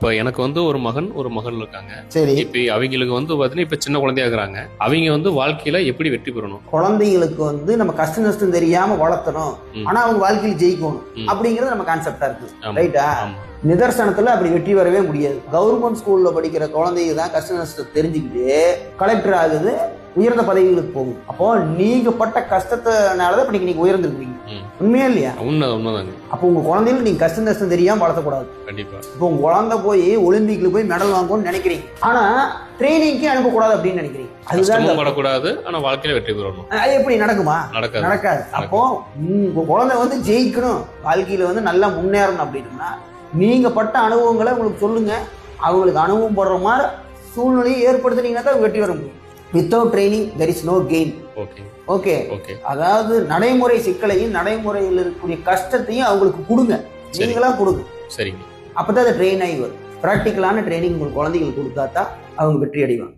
இப்போ எனக்கு வந்து ஒரு மகன் ஒரு மகள் இருக்காங்க. சரி. இப்போ அவங்களுக்கு வந்து பார்த்தீங்கன்னா இப்போ சின்ன குழந்தையா இருக்கிறாங்க அவங்க வந்து வாழ்க்கையில எப்படி வெற்றி பெறணும்? குழந்தைங்களுக்கு வந்து நம்ம கஷ்ட நஷ்டம் தெரியாம வளர்த்தணும். ஆனா அவங்க வாழ்க்கையில் ஜெயிக்கணும். அப்படிங்கிறது நம்ம கான்செப்டா இருக்கு. ரைட்டா. நிதர்சனத்துல அப்படி வெற்றி வரவே முடியாது. கவர்மெண்ட் ஸ்கூல்ல படிக்கிற குழந்தைங்க தான் கஷ்ட நஷ்டம் தெரிஞ்சுக்கிட்டு கலெக்டர் ஆகுது. உயர்ந்த பதவிகளுக்கு போகும். அப்போ நீங்க பட்ட கஷ்டத்தினாலதான் இப்ப நீங்க உயர்ந்திருக்கீங்க ம். உண்மையா இல்லையா? உண்மை உண்மைதாங்க. அப்போ உங்க குழந்தைகளுக்கு நீங்க கஷ்ட நஷ்டம் தெரியாம வளர்த்தக்கூடாது. கண்டிப்பா. இப்போ உங்க குழந்தை போய் ஒலிம்பிக்ல போய் மெடல் வாங்கும்னு நினைக்கிறீங்க. ஆனா ட்ரைனிங்க்கு அனுப்பக்கூடாது அப்படின்னு நினைக்கிறீங்க. அதுதான். படக்கூடாது ஆனா வாழ்க்கையில வெற்றி பெறணும். அது எப்படி நடக்குமா? நடக்காது. நடக்காது. அப்போ உங்க குழந்தை வந்து ஜெயிக்கணும். வாழ்க்கையில வந்து நல்லா முன்னேறணும் அப்படின்னா நீங்க பட்ட அனுபவங்களை உங்களுக்கு சொல்லுங்க. அவங்களுக்கு அனுபவம் படுற மாதிரி சூழ்நிலையை ஏற்படுத்தினீங்கன்னா தான் வெற்றி வர முடியும். Without training there is no gain okay அதாவது நடைமுறை சிக்கலையும் நடைமுறையில் இருக்கக்கூடிய கஷ்டத்தையும் அவங்களுக்கு கொடுங்க. நீங்களா கொடுங்க. சரிங்க. அப்பதான் அது ட்ரெயின் ஆகி வரும். ப்ராக்டிக்கலான ட்ரைனிங் உங்களுக்கு குழந்தைங்களுக்கு கொடுத்தா தான் அவங்க வெற்றி அடைவாங்க.